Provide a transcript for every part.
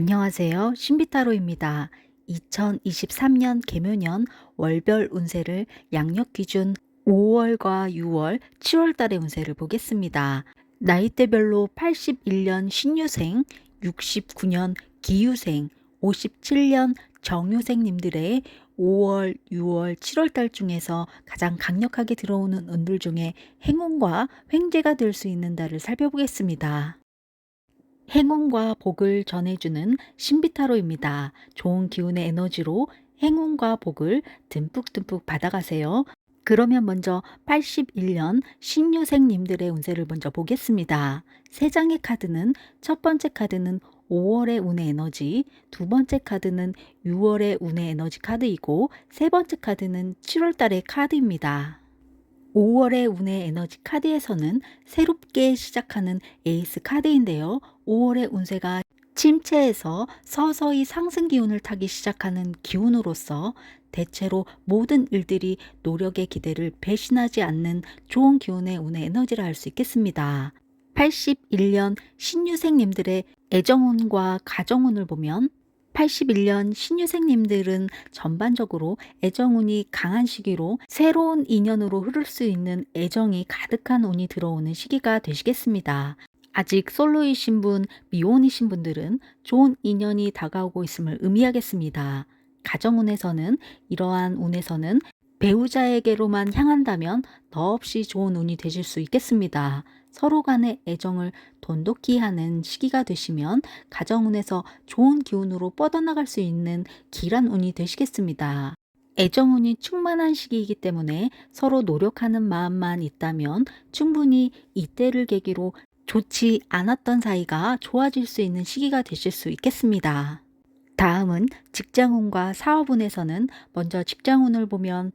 안녕하세요. 신비타로입니다. 2023년 개묘년 월별 운세를 양력 기준 5월과 6월, 7월 달의 운세를 보겠습니다. 나이대별로 81년 신유생, 69년 기유생, 57년 정유생님들의 5월, 6월, 7월 달 중에서 가장 강력하게 들어오는 운들 중에 행운과 횡재가 될 수 있는 달을 살펴보겠습니다. 행운과 복을 전해주는 신비타로입니다. 좋은 기운의 에너지로 행운과 복을 듬뿍듬뿍 받아가세요. 그러면 먼저 81년 신유생님들의 운세를 먼저 보겠습니다. 세 장의 카드는 첫 번째 카드는 5월의 운의 에너지, 두 번째 카드는 6월의 운의 에너지 카드이고 세 번째 카드는 7월 달의 카드입니다. 5월의 운의 에너지 카드에서는 새롭게 시작하는 에이스 카드인데요. 5월의 운세가 침체에서 서서히 상승 기운을 타기 시작하는 기운으로서 대체로 모든 일들이 노력의 기대를 배신하지 않는 좋은 기운의 운의 에너지를 알수 있겠습니다. 81년 신유생님들의 애정운과 가정운을 보면 81년 신유생님들은 전반적으로 애정운이 강한 시기로 새로운 인연으로 흐를 수 있는 애정이 가득한 운이 들어오는 시기가 되시겠습니다. 아직 솔로이신 분, 미혼이신 분들은 좋은 인연이 다가오고 있음을 의미하겠습니다. 가정운에서는 이러한 운에서는 배우자에게로만 향한다면 더없이 좋은 운이 되실 수 있겠습니다. 서로 간의 애정을 돈독히 하는 시기가 되시면 가정운에서 좋은 기운으로 뻗어나갈 수 있는 길한 운이 되시겠습니다. 애정운이 충만한 시기이기 때문에 서로 노력하는 마음만 있다면 충분히 이때를 계기로 좋지 않았던 사이가 좋아질 수 있는 시기가 되실 수 있겠습니다. 다음은 직장운과 사업운에서는 먼저 직장운을 보면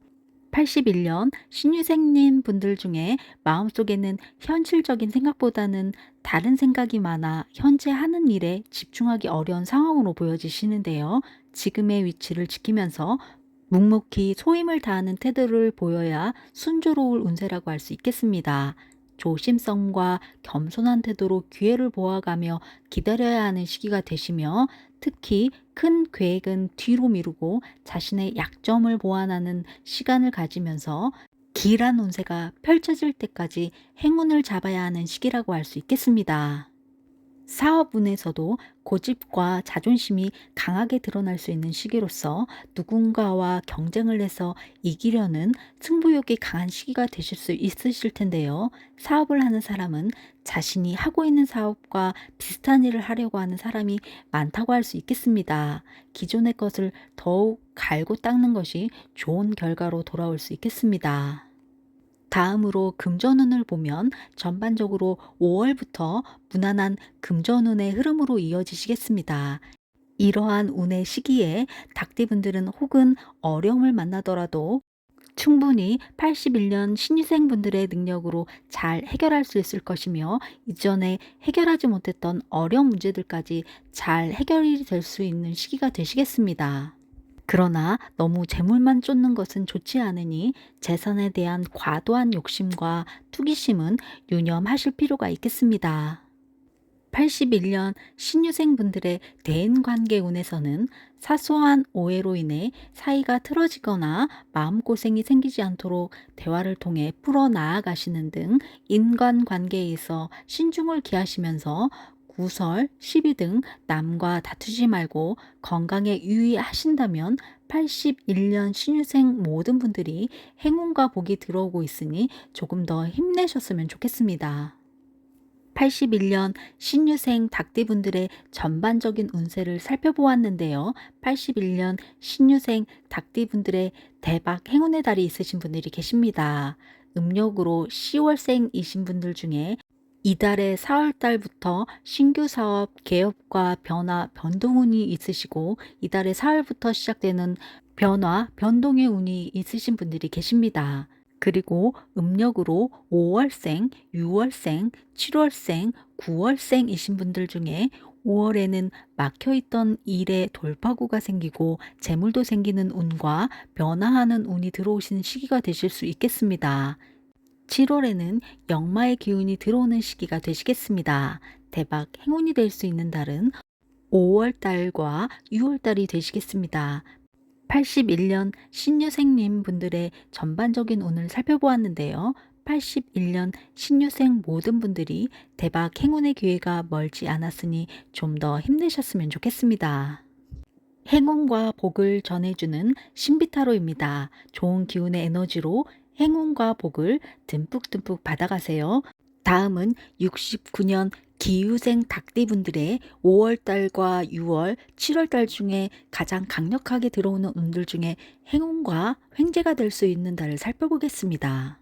81년 신유생님 분들 중에 마음속에는 현실적인 생각보다는 다른 생각이 많아 현재 하는 일에 집중하기 어려운 상황으로 보여지시는데요. 지금의 위치를 지키면서 묵묵히 소임을 다하는 태도를 보여야 순조로울 운세라고 할 수 있겠습니다. 조심성과 겸손한 태도로 기회를 보아가며 기다려야 하는 시기가 되시며 특히 큰 계획은 뒤로 미루고 자신의 약점을 보완하는 시간을 가지면서 길한 운세가 펼쳐질 때까지 행운을 잡아야 하는 시기라고 할 수 있겠습니다. 사업운에서도 고집과 자존심이 강하게 드러날 수 있는 시기로서 누군가와 경쟁을 해서 이기려는 승부욕이 강한 시기가 되실 수 있으실 텐데요. 사업을 하는 사람은 자신이 하고 있는 사업과 비슷한 일을 하려고 하는 사람이 많다고 할 수 있겠습니다. 기존의 것을 더욱 갈고 닦는 것이 좋은 결과로 돌아올 수 있겠습니다. 다음으로 금전운을 보면 전반적으로 5월부터 무난한 금전운의 흐름으로 이어지시겠습니다. 이러한 운의 시기에 닭띠분들은 혹은 어려움을 만나더라도 충분히 81년 신입생분들의 능력으로 잘 해결할 수 있을 것이며 이전에 해결하지 못했던 어려운 문제들까지 잘 해결이 될 수 있는 시기가 되시겠습니다. 그러나 너무 재물만 쫓는 것은 좋지 않으니 재산에 대한 과도한 욕심과 투기심은 유념하실 필요가 있겠습니다. 81년 신유생분들의 대인관계 운에서는 사소한 오해로 인해 사이가 틀어지거나 마음고생이 생기지 않도록 대화를 통해 풀어 나아가시는 등 인간관계에서 신중을 기하시면서 구설, 시비 등 남과 다투지 말고 건강에 유의하신다면 81년 신유생 모든 분들이 행운과 복이 들어오고 있으니 조금 더 힘내셨으면 좋겠습니다. 81년 신유생 닭띠분들의 전반적인 운세를 살펴보았는데요. 81년 신유생 닭띠분들의 대박 행운의 달이 있으신 분들이 계십니다. 음력으로 10월생이신 분들 중에 이달의 4월달부터 신규 사업 개업과 변화, 변동운이 있으시고 이달의 4월부터 시작되는 변화, 변동의 운이 있으신 분들이 계십니다. 그리고 음력으로 5월생, 6월생, 7월생, 9월생이신 분들 중에 5월에는 막혀있던 일에 돌파구가 생기고 재물도 생기는 운과 변화하는 운이 들어오시는 시기가 되실 수 있겠습니다. 7월에는 역마의 기운이 들어오는 시기가 되시겠습니다. 대박 행운이 될 수 있는 달은 5월 달과 6월 달이 되시겠습니다. 81년 신유생님 분들의 전반적인 운을 살펴보았는데요. 81년 신유생 모든 분들이 대박 행운의 기회가 멀지 않았으니 좀 더 힘내셨으면 좋겠습니다. 행운과 복을 전해주는 신비타로입니다. 좋은 기운의 에너지로 행운과 복을 듬뿍듬뿍 받아가세요. 다음은 69년 기후생 닭띠분들의 5월달과 6월, 7월달 중에 가장 강력하게 들어오는 운들 중에 행운과 횡재가 될 수 있는 달을 살펴보겠습니다.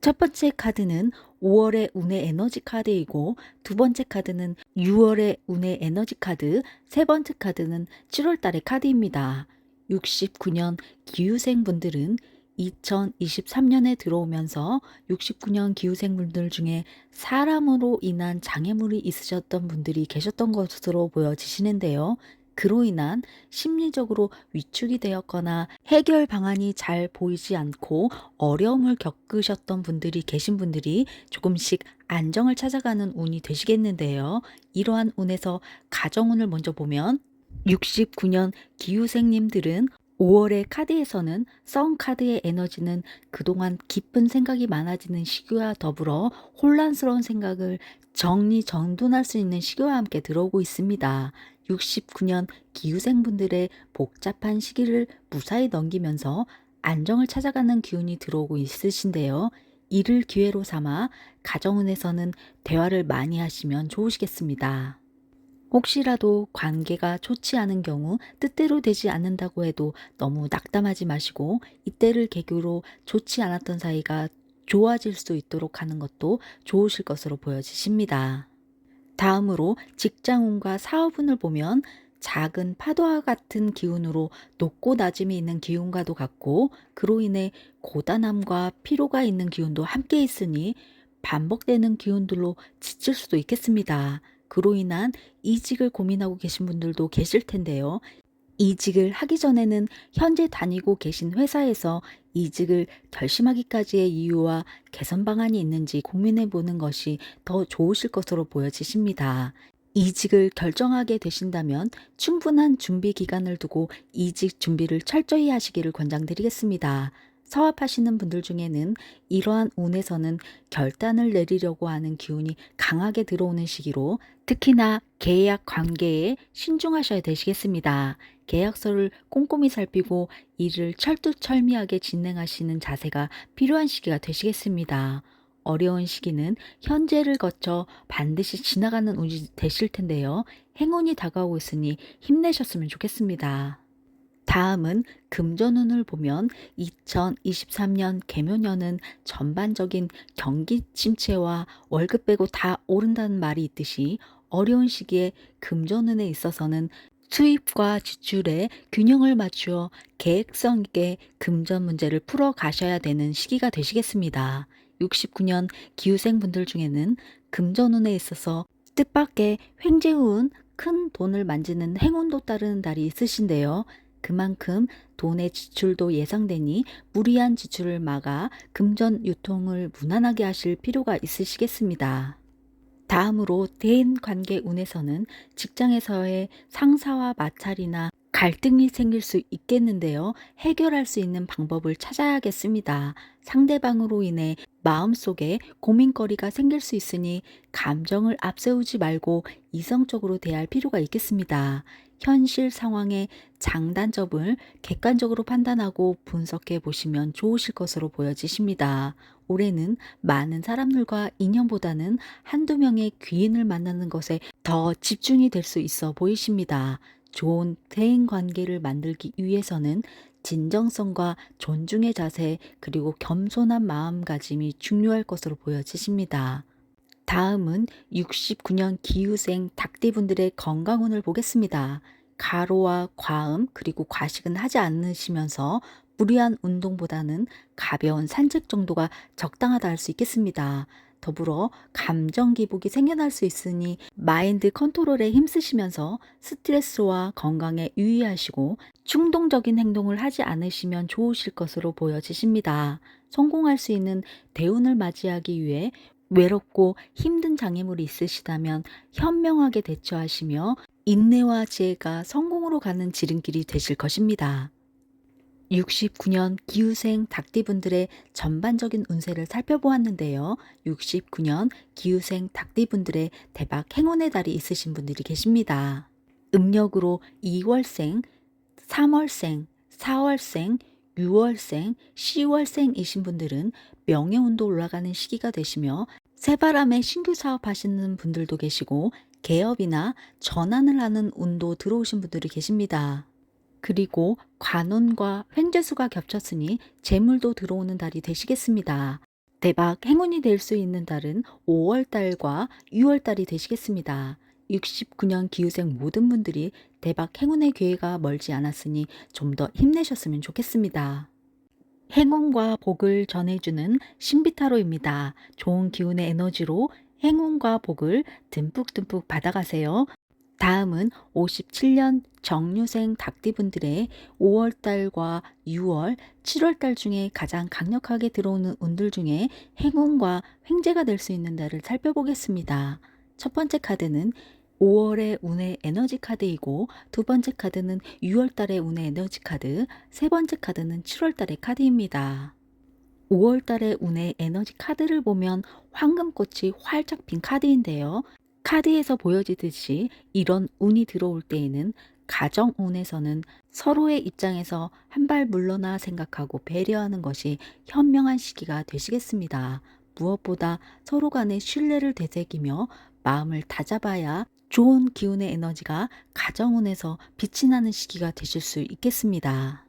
첫 번째 카드는 5월의 운의 에너지 카드이고 두 번째 카드는 6월의 운의 에너지 카드, 세 번째 카드는 7월 달의 카드입니다. 69년 기후생 분들은 2023년에 들어오면서 69년 기후생 분들 중에 사람으로 인한 장애물이 있으셨던 분들이 계셨던 것으로 보여지시는데요. 그로 인한 심리적으로 위축이 되었거나 해결 방안이 잘 보이지 않고 어려움을 겪으셨던 분들이 계신 분들이 조금씩 안정을 찾아가는 운이 되시겠는데요. 이러한 운에서 가정운을 먼저 보면 69년 기후생님들은 5월의 카드에서는 썬 카드의 에너지는 그동안 깊은 생각이 많아지는 시기와 더불어 혼란스러운 생각을 정리 정돈할 수 있는 시기와 함께 들어오고 있습니다. 69년 기후생분들의 복잡한 시기를 무사히 넘기면서 안정을 찾아가는 기운이 들어오고 있으신데요. 이를 기회로 삼아 가정운에서는 대화를 많이 하시면 좋으시겠습니다. 혹시라도 관계가 좋지 않은 경우 뜻대로 되지 않는다고 해도 너무 낙담하지 마시고 이때를 계기로 좋지 않았던 사이가 좋아질 수 있도록 하는 것도 좋으실 것으로 보여지십니다. 다음으로 직장운과 사업운을 보면 작은 파도와 같은 기운으로 높고 낮음이 있는 기운과도 같고 그로 인해 고단함과 피로가 있는 기운도 함께 있으니 반복되는 기운들로 지칠 수도 있겠습니다. 그로 인한 이직을 고민하고 계신 분들도 계실 텐데요. 이직을 하기 전에는 현재 다니고 계신 회사에서 이직을 결심하기까지의 이유와 개선 방안이 있는지 고민해 보는 것이 더 좋으실 것으로 보여지십니다. 이직을 결정하게 되신다면 충분한 준비 기간을 두고 이직 준비를 철저히 하시기를 권장드리겠습니다. 사업하시는 분들 중에는 이러한 운에서는 결단을 내리려고 하는 기운이 강하게 들어오는 시기로 특히나 계약 관계에 신중하셔야 되시겠습니다. 계약서를 꼼꼼히 살피고 일을 철두철미하게 진행하시는 자세가 필요한 시기가 되시겠습니다. 어려운 시기는 현재를 거쳐 반드시 지나가는 운이 되실 텐데요. 행운이 다가오고 있으니 힘내셨으면 좋겠습니다. 다음은 금전운을 보면 2023년 개묘년은 전반적인 경기 침체와 월급 빼고 다 오른다는 말이 있듯이 어려운 시기에 금전운에 있어서는 수입과 지출의 균형을 맞추어 계획성 있게 금전 문제를 풀어 가셔야 되는 시기가 되시겠습니다. 69년 기후생 분들 중에는 금전운에 있어서 뜻밖의 횡재운, 큰 돈을 만지는 행운도 따르는 달이 있으신데요. 그만큼 돈의 지출도 예상되니 무리한 지출을 막아 금전 유통을 무난하게 하실 필요가 있으시겠습니다. 다음으로 대인 관계 운에서는 직장에서의 상사와 마찰이나 갈등이 생길 수 있겠는데요. 해결할 수 있는 방법을 찾아야겠습니다. 상대방으로 인해 마음속에 고민거리가 생길 수 있으니 감정을 앞세우지 말고 이성적으로 대할 필요가 있겠습니다. 현실 상황의 장단점을 객관적으로 판단하고 분석해 보시면 좋으실 것으로 보여지십니다. 올해는 많은 사람들과 인연보다는 한두 명의 귀인을 만나는 것에 더 집중이 될 수 있어 보이십니다. 좋은 대인 관계를 만들기 위해서는 진정성과 존중의 자세 그리고 겸손한 마음가짐이 중요할 것으로 보여지십니다. 다음은 69년 기후생 닭띠분들의 건강운을 보겠습니다. 가로와 과음 그리고 과식은 하지 않으시면서 무리한 운동보다는 가벼운 산책 정도가 적당하다 할 수 있겠습니다. 더불어 감정 기복이 생겨날 수 있으니 마인드 컨트롤에 힘쓰시면서 스트레스와 건강에 유의하시고 충동적인 행동을 하지 않으시면 좋으실 것으로 보여지십니다. 성공할 수 있는 대운을 맞이하기 위해 외롭고 힘든 장애물이 있으시다면 현명하게 대처하시며 인내와 지혜가 성공으로 가는 지름길이 되실 것입니다. 69년 기후생 닭띠분들의 전반적인 운세를 살펴보았는데요. 69년 기후생 닭띠분들의 대박 행운의 달이 있으신 분들이 계십니다. 음력으로 2월생, 3월생, 4월생, 6월생, 10월생이신 분들은 명예운도 올라가는 시기가 되시며 새바람에 신규 사업 하시는 분들도 계시고 개업이나 전환을 하는 운도 들어오신 분들이 계십니다. 그리고 관운과 횡재수가 겹쳤으니 재물도 들어오는 달이 되시겠습니다. 대박 행운이 될 수 있는 달은 5월 달과 6월 달이 되시겠습니다. 69년 기후생 모든 분들이 대박 행운의 기회가 멀지 않았으니 좀 더 힘내셨으면 좋겠습니다. 행운과 복을 전해주는 신비타로입니다. 좋은 기운의 에너지로 행운과 복을 듬뿍듬뿍 받아가세요. 다음은 57년 정유생 닭띠분들의 5월달과 6월, 7월달 중에 가장 강력하게 들어오는 운들 중에 행운과 횡재가 될 수 있는 달을 살펴보겠습니다. 첫 번째 카드는 5월의 운의 에너지 카드이고 두 번째 카드는 6월달의 운의 에너지 카드, 세 번째 카드는 7월달의 카드입니다. 5월달의 운의 에너지 카드를 보면 황금꽃이 활짝 핀 카드인데요. 카드에서 보여지듯이 이런 운이 들어올 때에는 가정 운에서는 서로의 입장에서 한 발 물러나 생각하고 배려하는 것이 현명한 시기가 되시겠습니다. 무엇보다 서로 간의 신뢰를 되새기며 마음을 다잡아야 좋은 기운의 에너지가 가정운에서 빛이 나는 시기가 되실 수 있겠습니다.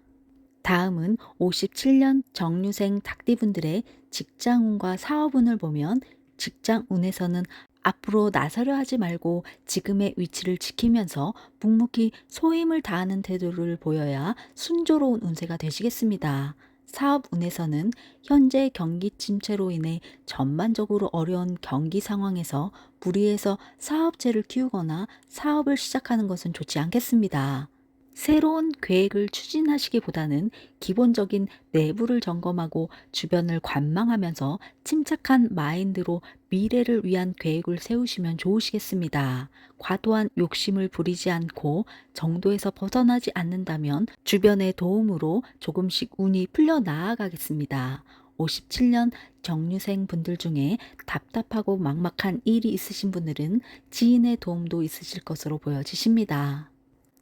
다음은 57년 정류생 닭띠분들의 직장운과 사업운을 보면 직장운에서는 앞으로 나서려 하지 말고 지금의 위치를 지키면서 묵묵히 소임을 다하는 태도를 보여야 순조로운 운세가 되시겠습니다. 사업 운에서는 현재 경기 침체로 인해 전반적으로 어려운 경기 상황에서 무리해서 사업체를 키우거나 사업을 시작하는 것은 좋지 않겠습니다. 새로운 계획을 추진하시기보다는 기본적인 내부를 점검하고 주변을 관망하면서 침착한 마인드로 미래를 위한 계획을 세우시면 좋으시겠습니다. 과도한 욕심을 부리지 않고 정도에서 벗어나지 않는다면 주변의 도움으로 조금씩 운이 풀려 나아가겠습니다. 57년 정류생 분들 중에 답답하고 막막한 일이 있으신 분들은 지인의 도움도 있으실 것으로 보여지십니다.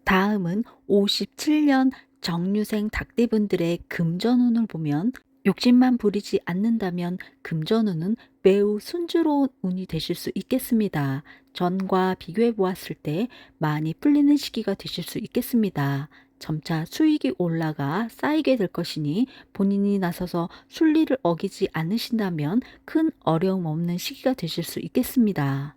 다음은 57년 정류생 닭띠분들의 금전운을 보면 욕심만 부리지 않는다면 금전운은 매우 순조로운 운이 되실 수 있겠습니다. 전과 비교해 보았을 때 많이 풀리는 시기가 되실 수 있겠습니다. 점차 수익이 올라가 쌓이게 될 것이니 본인이 나서서 순리를 어기지 않으신다면 큰 어려움 없는 시기가 되실 수 있겠습니다.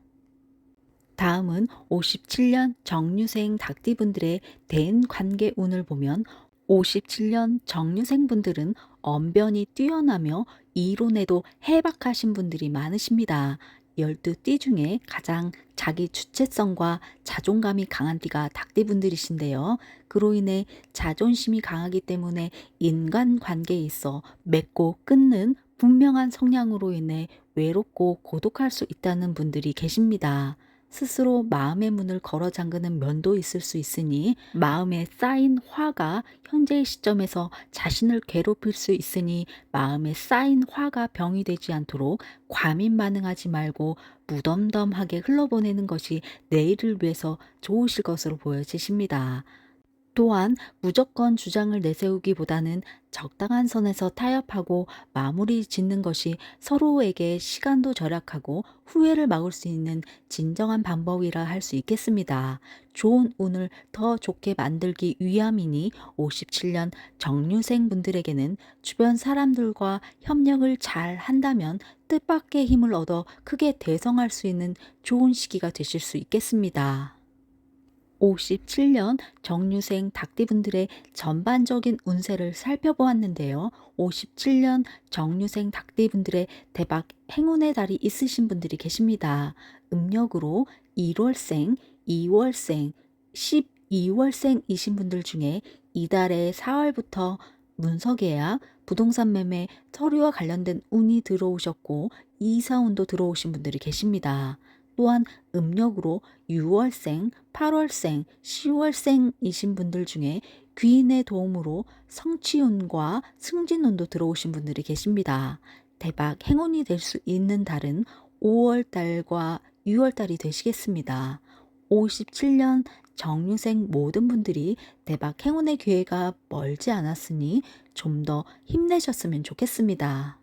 다음은 57년 정유생 닭띠분들의 대인 관계 운을 보면 57년 정유생 분들은 언변이 뛰어나며 이론에도 해박하신 분들이 많으십니다. 12띠 중에 가장 자기 주체성과 자존감이 강한 띠가 닭띠분들이신데요. 그로 인해 자존심이 강하기 때문에 인간 관계에 있어 맺고 끊는 분명한 성향으로 인해 외롭고 고독할 수 있다는 분들이 계십니다. 스스로 마음의 문을 걸어 잠그는 면도 있을 수 있으니 마음에 쌓인 화가 현재의 시점에서 자신을 괴롭힐 수 있으니 마음에 쌓인 화가 병이 되지 않도록 과민 반응하지 말고 무덤덤하게 흘러보내는 것이 내일을 위해서 좋으실 것으로 보여지십니다. 또한 무조건 주장을 내세우기보다는 적당한 선에서 타협하고 마무리 짓는 것이 서로에게 시간도 절약하고 후회를 막을 수 있는 진정한 방법이라 할 수 있겠습니다. 좋은 운을 더 좋게 만들기 위함이니 57년 정류생 분들에게는 주변 사람들과 협력을 잘 한다면 뜻밖의 힘을 얻어 크게 대성할 수 있는 좋은 시기가 되실 수 있겠습니다. 57년 정유생 닭띠분들의 전반적인 운세를 살펴보았는데요. 57년 정유생 닭띠분들의 대박 행운의 달이 있으신 분들이 계십니다. 음력으로 1월생, 2월생, 12월생이신 분들 중에 이달의 4월부터 문서 계약, 부동산 매매, 서류와 관련된 운이 들어오셨고 이사운도 들어오신 분들이 계십니다. 또한 음력으로 6월생, 8월생, 10월생이신 분들 중에 귀인의 도움으로 성취운과 승진운도 들어오신 분들이 계십니다. 대박 행운이 될 수 있는 달은 5월 달과 6월 달이 되시겠습니다. 57년 정유생 모든 분들이 대박 행운의 기회가 멀지 않았으니 좀 더 힘내셨으면 좋겠습니다.